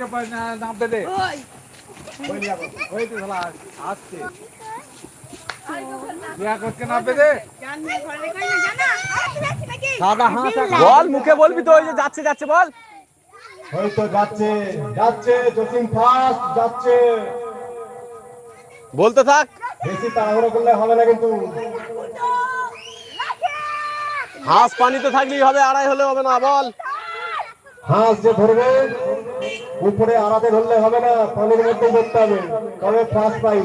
না নামতে দে ওই। তো শালা আসছে। বল মুখে বলবি তো ওই যে যাচ্ছে যাচ্ছে বল। হয়তো যাচ্ছে যাচ্ছে জসিম ফার্স্ট যাচ্ছে। বলতে থাক। বেশি তাড়াহুড়ো করলে হবে না কিন্তু। হাঁস পানিতে থাকলেই হবে আড়াই হলে হবে না বল। হাঁস যে ধরবে উপরে আড়াতে ধরলে হবে না পানির মধ্যে ধরতে হবে। তবে ফার্স্ট পাই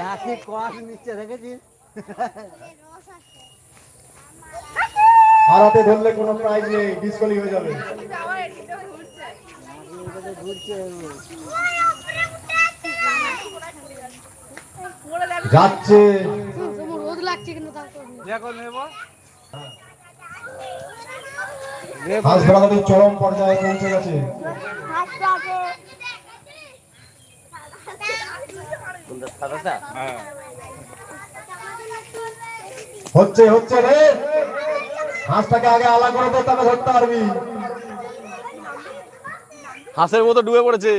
রাখি কোয়াশ নিচে রেখেছিস আড়াতে ধরলে কোনো প্রাইজ নেই ডিসকলি হয়ে যাবে। যাচ্ছে। রোদ লাগছে কিন্তু দেখো নেব। হাঁস ধরাধরি চরম পর্যায়ে পৌঁছে গেছে। হচ্ছে হচ্ছে রে। হাঁসটাকে আগে আলা করে দে তবে ধরতে পারবি। হাঁসের মতো ডুবে পড়েছে।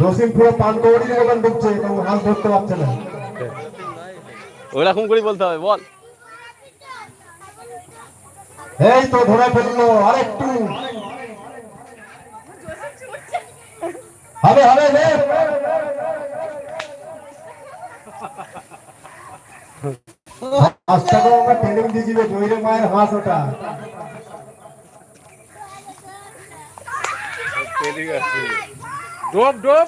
জসিম পুরো পান্ডবরির মতন ঢুকছে তবু হাঁস ধরতে পারছে না। ওইরকম করে বলতে হবে বল। এই তো ধরে ফেলল আরেকটু। হবে হবে আমরা ট্রেনিং মায়ের হাঁস ওটা। ডোব ডোব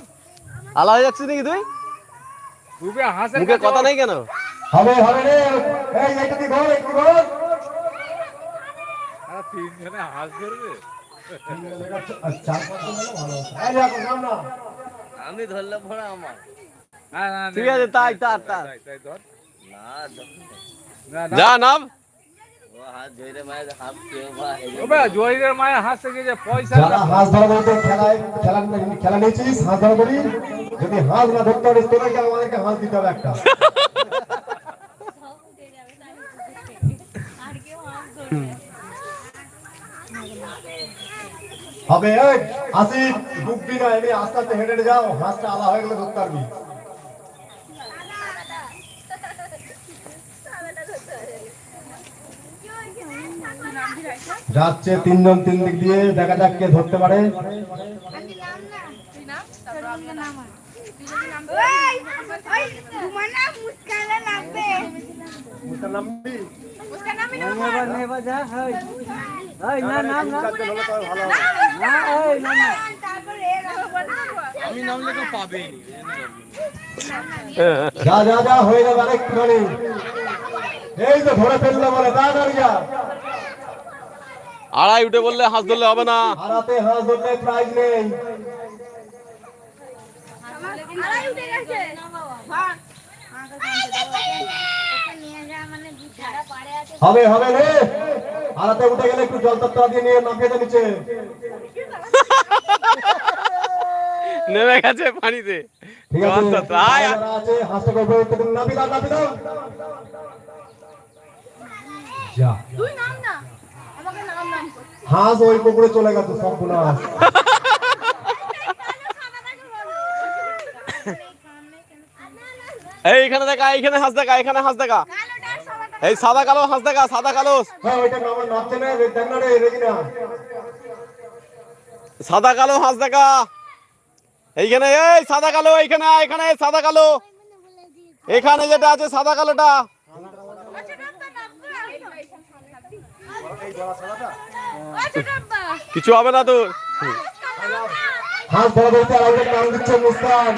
আলা হয়ে যাচ্ছিস নাকি তুই? মুখে কথা নেই কেন? হবে হবে রে। এই একটু একটু তিনজনে হাঁস ধরবে আমি ধরলে পরে আমার না, না, না, ঠিক আছে, তাই, তার, তার। তাই, তাই, ধর। না ধর- না, না। যা নাম মায়ের হাত থেকে যে পয়সা হাঁস ধরা ধরতে খেলায় খেলা খেলা নিয়েছিস হাঁস ধরা ধরি যদি হাঁস না ধরতে পারিস তোদেরকে আমাদেরকে হাঁস দিতে হবে একটা হবে এই আসি ডুববি না এমনি আস্তে আস্তে হেঁটে হেঁটে যাও হাঁসটা আলা হয়ে গেলে ধরতে পারবি। যাচ্ছে তিনজন তিন দিক দিয়ে দেখা যাক কে ধরতে পারে। আমি নামলে তো পাবে যা যা যা হয়ে যাবে আরেকটুখানি এই তো ধরে ফেলল বলে তাড়াতাড়ি যা আড়াই উঠে বললে হাঁস ধরলে হবে না। হারাতে হাঁস ধরলে প্রাইজ নেই। হবে হবে রে। হারাতে উঠে গেলে একটু জল তত্ত্ব দিয়ে নিয়ে নামিয়ে দে নিচে। নেমে গেছে পানিতে। ঠিক আছে আয়, আয়। আছে হাঁসটাকে উপরে উঠতে দিন দাও নামিয়ে দাও যা। তুই নাম না আমাকে নাম নাম হাঁস ওই পুকুরে চলে গেছে সম্পূর্ণ হাঁস এই এখানে দেখা এইখানে হাঁস দেখা এখানে হাঁস দেখা। এই সাদা কালো হাঁস দেখা সাদা কালো। হ্যাঁ সাদা কালো হাঁস দেখা। এইখানে এই সাদা কালো এইখানে এখানে সাদা কালো। এখানে যেটা আছে সাদা কালোটা। কিছু হবে না তোর হাঁস ধরতে আরেকজন নাম দিচ্ছে মুস্তান।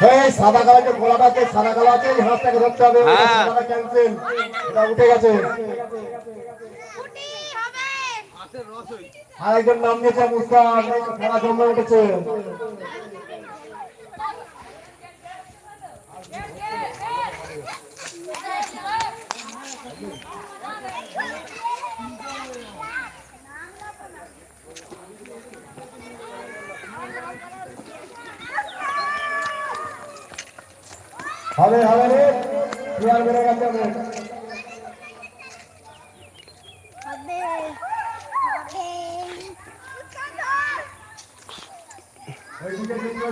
হ্যাঁ সাদা কালো যে আছে সাদা কালো আছে হাঁসটাকে ধরতে হবে হ্যাঁ। ক্যান্সেল এটা উঠে গেছে। আরেকজন নাম দিয়েছে মুস্তান খেলা জমে উঠেছে। হবে হবে রে। জোয়ার বেড়ে গেছে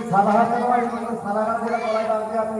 সারা হাত সারা হাত কলাই বাদ দিয়ে আপনি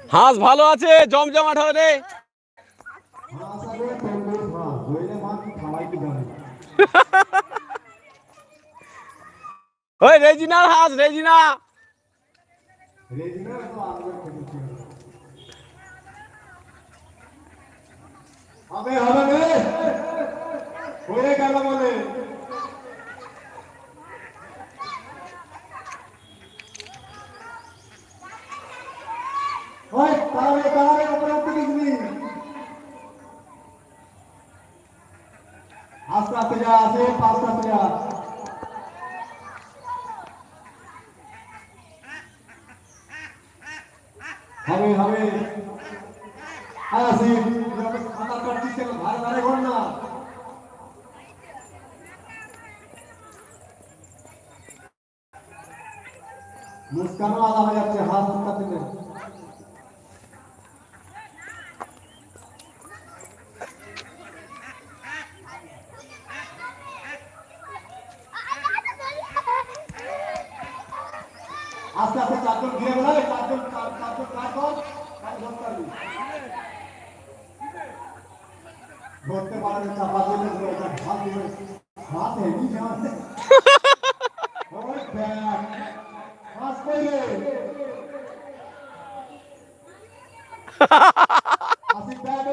হাঁস ভালো আছে জমজমাট হবে রে। ওই রেজিনার হাঁস, রেজিনা। হবে হবে রে। হয়ে গেল বলে। ওই, তাহলে তাহলে উঠতে দিসনি আস্তে আস্তে আস্তে যা হবে হবে। আসি খাতা কাটছিস কেন ধারে ধারে ঘর না। মুস্কানও আলাদা হয়ে যাচ্ছে, হাত থেকে আস্তে আস্তে চারজন ঘিরে বেড়াবে চারজন চার- চারজন কাজ কর কাজ ধরতে পারবি ধরতে পারবে চাপা দিলে ওটা হাত দিবে হাত হেভি জানে ওই ব্যাগ মাছ কইলে আসিফ ব্যাগ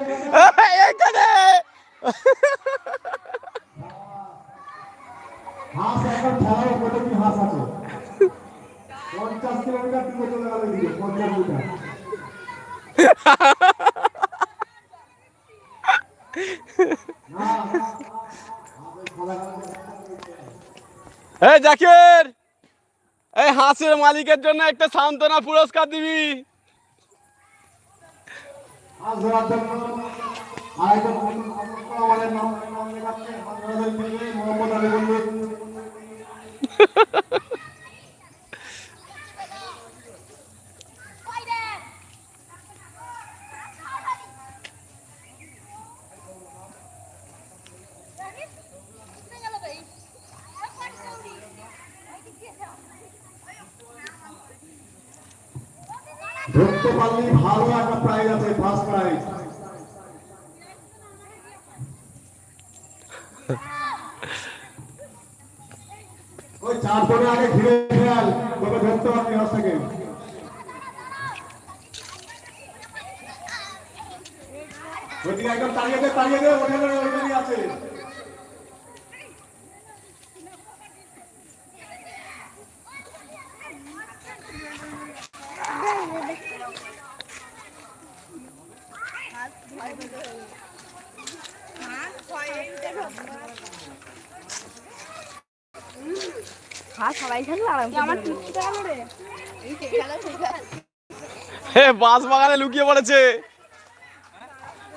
এইখানে হাঁস এখন খেলার উপরে কি হাঁস আছে পঞ্চাশ কিলোমিটার দূরে চলে গেল দিকে পঞ্চাশ মিটার না আমাদের খেলা এই জাকির হাঁসের মালিকের জন্য একটা সান্ত্বনা পুরস্কার দিবি হাঁস ধরার জন্য আরেকজন আমাদের নাম নাম লেখাচ্ছে হাঁস ধরাদের থেকে মোহাম্মদ আলী বলবে ধরতে পারলি ভালো একটা প্রাইজ আছে, ফার্স্ট প্রাইজ। ওই চারজনে আগে ঘিরে খেয়াল তবে ধরতে পারবি ওখানে ওইখানে আছে। খেলা হে বাগানে লুকিয়ে পড়েছে।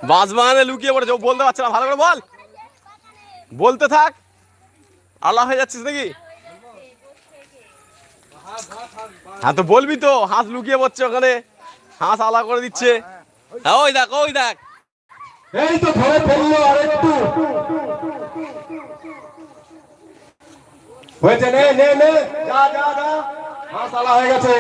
বাঁশ বাগানে লুকিয়ে পড়েছে। ও বলতে পারছে না। ভালো করে বল। বলতে থাক। আল্লাহ হয়ে যাচ্ছিস নাকি? হ্যাঁ তো বলবি তো। হাঁস লুকিয়ে পড়ছে ওখানে। হাঁস আলা করে দিচ্ছে। হ্যাঁ ওই দেখ ওই দেখ। এই তো ধরে ফেলল আর একটু হয়েছে নে নে নে। যা যা যা। হাঁস আলা হয়ে গেছে।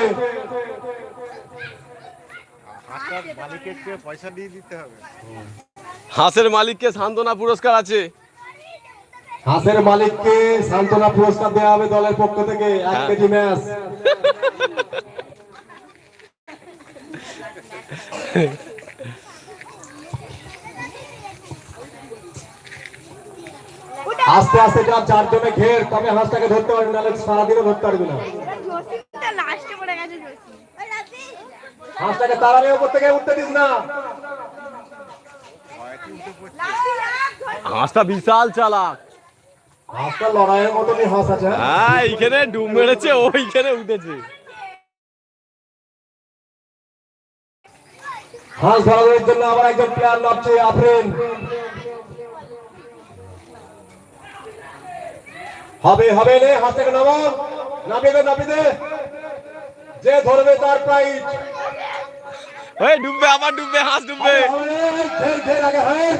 হাঁসের মালিককে সান্ত্বনা পুরস্কার আছে। হাঁসের মালিককে সান্ত্বনা পুরস্কার দেওয়া হবে দলের পক্ষ থেকে। এক হ্যাঁ। কেজি ম্যাচ আস্তে আস্তে যা চারজনে ঘের তবে হাঁসটাকে ধরতে পারবি নাহলে সারাদিনও ধরতে পারবি না। হাঁসটাকে তাড়ালে উপর থেকে উঠতে দিস না। হাঁসটা বিশাল চালাক। হাঁসটা লড়াইয়ের মতনই হাঁস আছে হ্যাঁ? হ্যাঁ এইখানে ডুব মেরেছে ওইখানে উঠেছে। হাঁস ধরানোর জন্য আবার একজন প্লেয়ার নামছে আফরিন। হবে হবে রে হাঁসটাকে নামাও। নামিয়ে দে নামিয়ে দে। যে ধরবে তার প্রাইজ ওই ডুববে আবার ডুববে হাঁস ডুববে। ঘের ঘের আগে হ্যাঁ।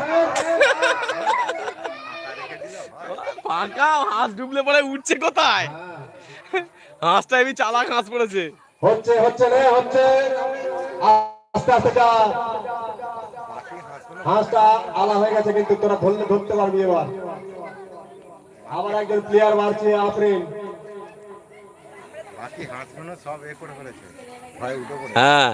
ফাঁকা হাঁস ডুবলে পরে উঠছে কোথায়? হাঁসটা এমনি চালাক হাঁস পড়েছে। হচ্ছে হচ্ছে রে হচ্ছে। আস্তে আস্তে যা। হাঁসটা আলা হয়ে গেছে কিন্তু তোরা ধরলে ধরতে পারবি এবার। আবার একজন প্লেয়ার মারছে আফরিন। বাকি হাঁসগুলো সব এ করে ফেলেছে। ভয় উঠে পড়ে হ্যাঁ।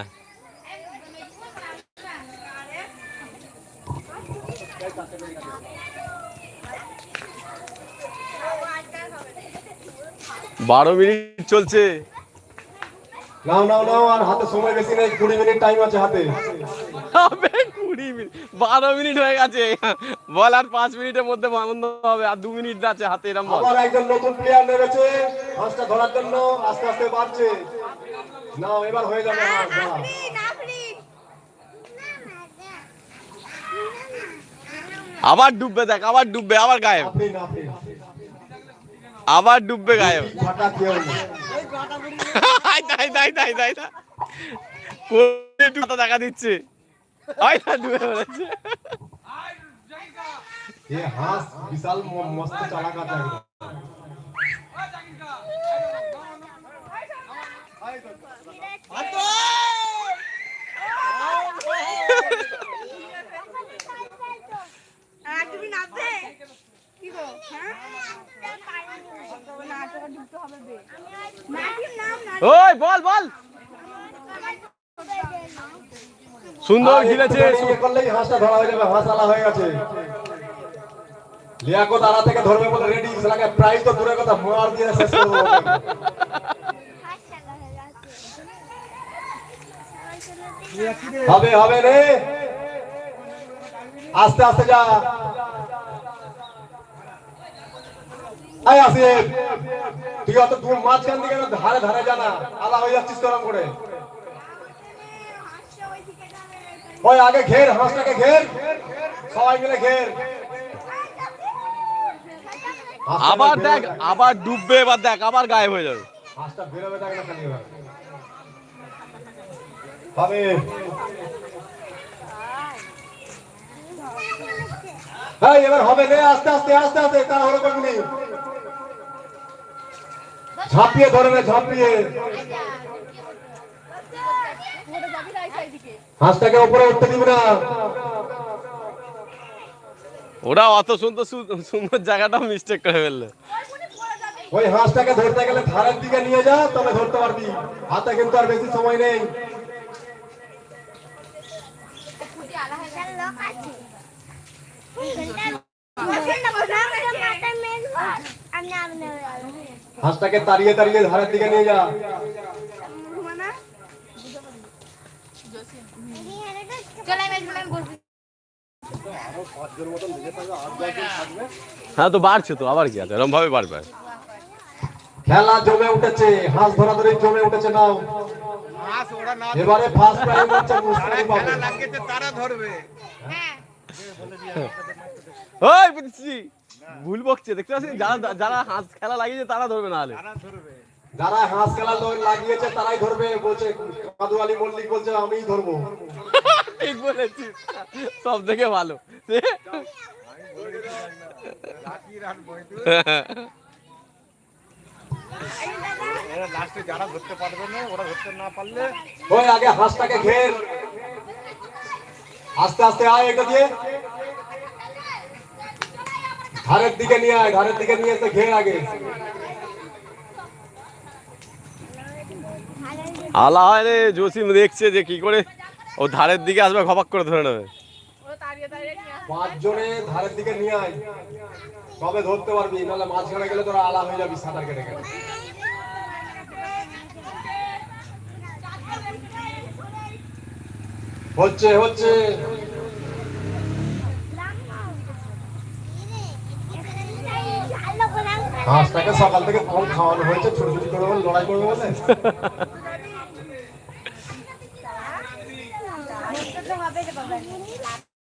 বারো মিনিট চলছে। নাও নাও নাও আর হাতে সময় বেশি নেই কুড়ি মিনিট টাইম আছে হাতে। হবে কুড়ি মিনিট বারো মিনিট হয়ে গেছে। বল আর পাঁচ মিনিটের মধ্যে বন্ধ হবে আর দু মিনিট আছে হাতে এরম বল। আবার একজন নতুন প্লেয়ার নেমেছে হাঁসটা ধরার জন্য আস্তে আস্তে বাড়ছে। নাও এবার হয়ে যাবে। আবার ডুববে দেখ আবার ডুববে আবার গায়েব। আবার ডুববে গায়েব। ফাটা কেউ তাই তাই তাই তাই না একটু দেখা দিচ্ছে কি গো? হ্যাঁ? ওই বল বল। সুন্দর একটুখানি ইয়ে করলেই হাঁসটা ধরা হয়ে যাবে হাঁস আলা হয়ে গেছে। লিয়াকত থেকে ধরবে বলে রেডি লাগে প্রাইস তো দূরের কথা মার দিয়ে শেষ হবে হবে রে। আস্তে আস্তে যা। আয় আসিফ তুই অত দূর মাঝখান দিকে ধারে ধারে জানা আলা হয়ে যাচ্ছিস তোরম করে। ওই আগে ঘের হাঁসটাকে ঘের। সবাই মিলে ঘের। আবার দেখ আবার ডুববে এবার দেখ আবার গায়েব হয়ে যাবে। হাঁসটা বেরোবে দেখ না খালি হবে এবার হবে রে আস্তে আস্তে আস্তে আস্তে তাড়াহুড়ো করবি। ঝাঁপিয়ে ধরবে ঝাঁপিয়ে। হাঁসটাকে উপরে উঠতে দিবি না। ওরা অত সুন্দর সুন্দর জায়গাটা মিস্টেক করে ফেলল। ওই হাঁসটাকে ধরতে গেলে ধারের দিকে নিয়ে যা তবে ধরতে পারবি। হাতে কিন্তু আর বেশি সময় নেই। আছে হাঁসটাকে তাড়িয়ে তাড়িয়ে ধারের দিকে নিয়ে যা। বলবি হ্যাঁ তো বাড়ছে তো আবার কি আছে? এরকম ভাবে বাড়বে। খেলা জমে উঠেছে হাঁস ধরাধরি জমে উঠেছে নাও। না এবারে ফার্স্ট প্রাইজ হচ্ছে মুস্তাফি বাবু। তারা ধরবে। হ্যাঁ ওই বুঝছি ভুল বকছে দেখতে পাচ্ছি যারা যারা হাঁস খেলা লাগিয়েছে তারা ধরবে না হলে যারা হাঁস খেলা লাগিয়েছে তারাই ধরবে বলছে কাদু আলী মল্লিক বলছে আমিই ধরবো। ঠিক বলেছিস। সব থেকে ভালো। লাকি রান বইটু এরা লাস্টে যারা ধরতে পারবে না ওরা ধরতে না পারলে ওই আগে হাঁসটাকে ঘের। আস্তে আস্তে আয় এটা দিয়ে। ধারের দিকে নিয়ে আয় ধারের দিকে নিয়ে এসে ঘের আগে। আলা হয় রে জসিম দেখছে যে কি করে ও ধারের দিকে আসবে খপাক করে ধরে নেবে। পাঁচ জনে ধারের দিকে নিয়ে আয়। তবে ধরতে পারবি? নাহলে মাঝখানে গেলে তোরা আলা হয়ে যাবি সাঁতার কেটে কেটে। হচ্ছে হচ্ছে। হাঁসটাকে সকাল থেকে কম খাওয়ানো হয়েছে ছোট ছোট করে বলে লড়াই করবে বলে?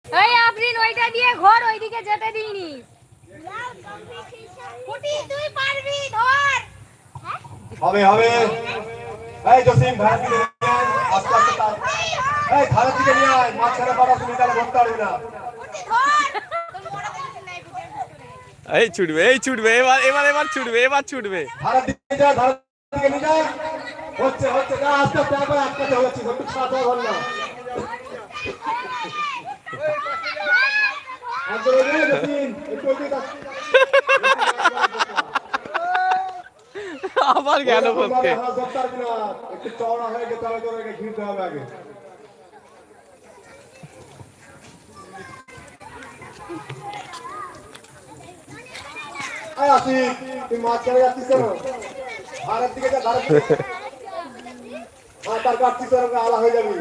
এই আফরিন ওইটা দিয়ে ঘর ওইদিকে যেতে দিইনি। ফুটি তুই পারবি ধর হবে হবে। এই জসিম ধারের দিকে আস্তে আস্তে এই ধারের দিকে নিয়ে আয় মাঝখানে পাটা তুমি তাহলে ধরতে পারবি না। এই ছুটবে এই ছুটবে এবার এবার এবার ছুটবে এবার ছুটবে। হচ্ছে হচ্ছে আস্তে আস্তে একবার আটকাতে হচ্ছে একটু না। আবার গেল। একটু চওড়া হয়ে ঘিরতে হবে আগে। তুই মাছ ছেড়ে যাচ্ছিস কেন? ধারের দিকে যা ধারের দিকে হ্যাঁ তার কাটছিস আলা হয়ে যাবি।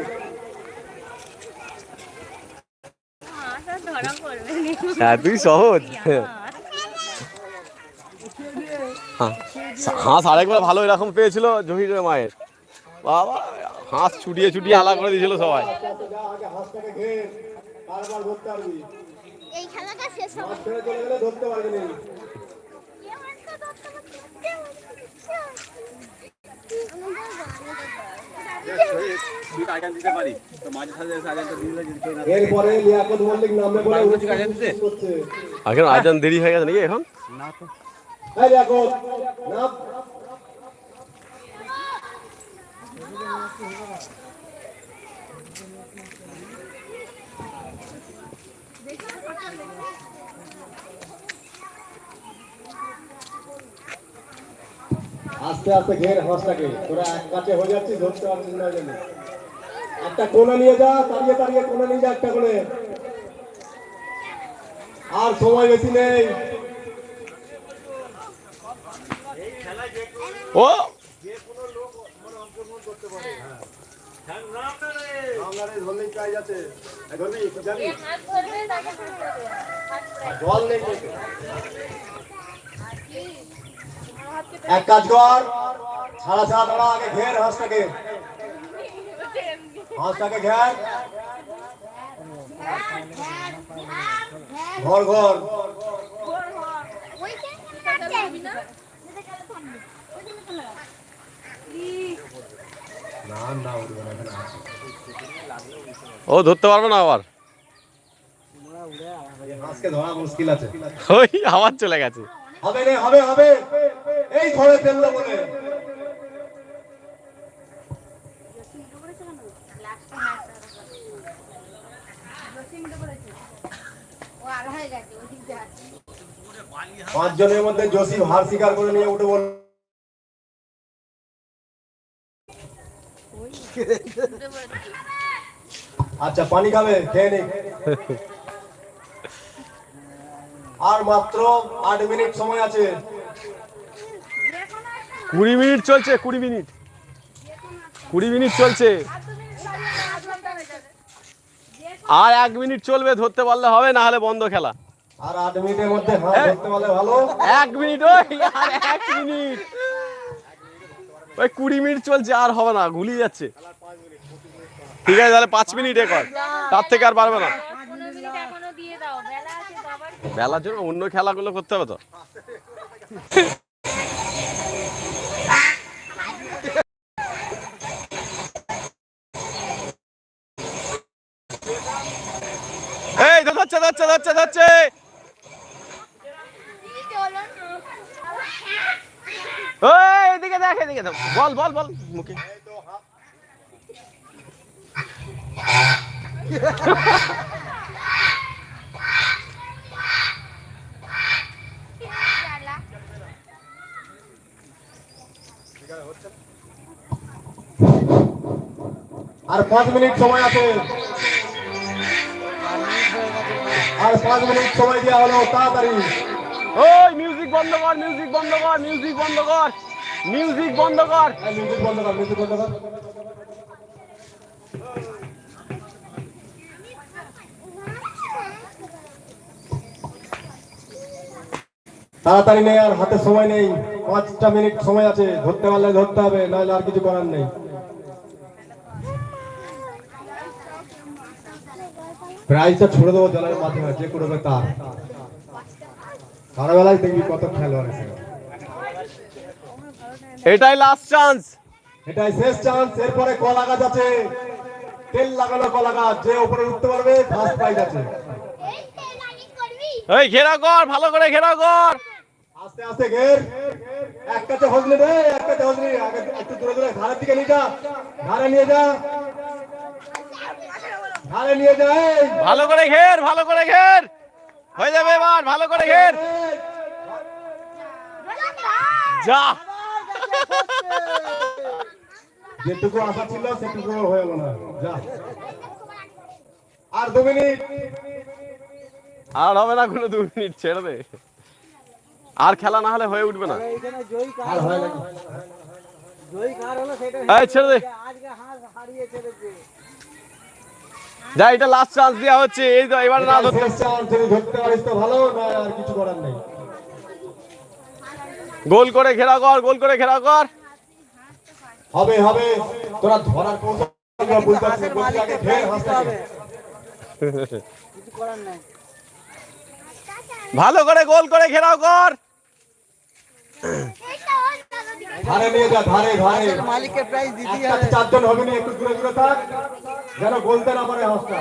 হ্যাঁ তুই সহজ। হ্যাঁ হাঁস আরেকবার ভালো এরকম পেয়েছিল জহিরের মায়ের। বাবা হাঁস ছুটিয়ে ছুটিয়ে আলা করে দিয়েছিল সবাই। এই খেলাটা শেষ হবে মাছ ছেড়ে চলে গেলে ধরতে পারবি না এরপরে লিয়াকত মল্লিক নামে বলে করছে এখন আজান দেরি হয়ে গেছে নাকি এখন? না আস্তে আস্তে ঘের হাঁসটাকে তোরা এক কাছে হয়ে যাচ্ছিস ধরতে পারছিস না জন্য। একটা কোনা নিয়ে যা তাড়িয়ে তাড়িয়ে কোনা নিয়ে যা একটা করে আর সময় বেশি নেই। ও! জল নেই। এক কাজ কর। ছাড়া ছাড়া দাঁড়া আগে ঘের হাঁসটাকে। হাঁসটাকে ঘের। ঘর ঘর। ও ধরতে পারবে না আবার। ধরা মুশকিল আছে। ওই আবার চলে গেছে। হবে রে হবে হবে। এই ধরে ফেলল বলে। পাঁচ জনের মধ্যে হার স্বীকার করে নিয়ে উঠে বল আচ্ছা পানি খাবে খেয়ে নে। আর মাত্র আট মিনিট সময় আছে। কুড়ি মিনিট চলছে কুড়ি মিনিট। কুড়ি মিনিট চলছে। আর এক মিনিট চলবে ধরতে পারলে হবে না হলে বন্ধ খেলা। আর আট মিনিটের মধ্যে ধরতে পারলে ভালো। এক মিনিট ওই আর এক মিনিট। ওই কুড়ি মিনিট চলছে আর হবে না গুলিয়ে যাচ্ছে। ঠিক আছে তাহলে পাঁচ মিনিট এ কর তার থেকে আর পারবে না। বেলার জন্য অন্য খেলাগুলো করতে হবে তো। আর পাঁচ মিনিট সময় আছে। আর পাঁচ মিনিট সময় দেওয়া হলো তাড়াতাড়ি। ওই মিউজিক বন্ধ কর মিউজিক বন্ধ কর মিউজিক বন্ধ কর মিউজিক বন্ধ কর। হ্যাঁ, মিউজিক বন্ধ কর মিউজিক বন্ধ কর। তাড়াতাড়ি নেই আর হাতে সময় নেই। পাঁচটা মিনিট সময় আছে ধরতে পারলে ধরতে হবে নাহলে আর কিছু করার নেই। প্রাইজটা ছুড়ে দেবো জলের মাধ্যমে যে করবে তার। ছোটবেলায় দেখবি কত খেলোয়াড় আছে। এটাই লাস্ট চান্স এটাই শেষ চান্স এরপরে কলা গাছ আছে। তেল লাগানো কলা গাছ যে উপরে উঠতে পারবে ফার্স্ট প্রাইজ আছে। এই ঘেরা কর ভালো করে ঘেরা কর। আস্তে আস্তে ঘের। এক কাছে হজলি রে এক কাছে হজলি। আগে একটু দূরে দূরে ধারের দিকে নিয়ে যা। ধারে নিয়ে যা। ধারে নিয়ে যা এই। ভালো করে ঘের ভালো করে ঘের। হয়ে যাবে এবার ভালো করে ঘের। যা। যেটুকু আশা ছিল সেটুকু হয়ে গেল। না যা। আর দু মিনিট। আর হবে না কোনো দু মিনিট ছেড়ে দে। আর খেলা না হলে হয়ে উঠবে না। এখানে জয়ী কার আর না জয়ী কার হলো সেটা এই ছেড়ে দে। আজকে হারিয়ে ছেড়েছে যা এটা লাস্ট চান্স দেওয়া হচ্ছে। এই তো এবার না ধরতে যদি ধরতে পারিস তো ভালো না আর কিছু করার নেই। গোল করে ঘেরা কর গোল করে ঘেরা কর। হবে হবে। তোরা ধরার কৌশল বুঝতে পারছিস বলছি আগে ঘের হাঁসটাকে কিছু করার নাই। ভালো করে গোল করে ঘেরাও কর এইটা ওর দাদা দিকে ধারে নিয়ে যা ধারে ধারে। মালিকের প্রাইস দিতেই একটা হবে? চারজন হবে না একটু দূরে দূরে থাক? যেন বলতে না পারে হাঁসটা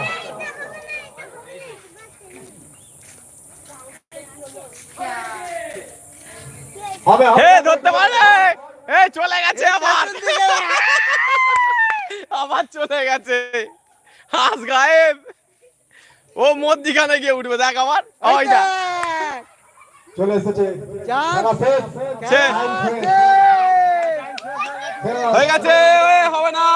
হবে হবে। হে ধরতে পারে এই চলে গেছে আবার। আবার চলে গেছে। হাস গায়েব। ও মধ্যিখানে গিয়ে উঠবে দেখ আবার। ওই না চলে এসেছে। হয়ে গেছে। হবে না।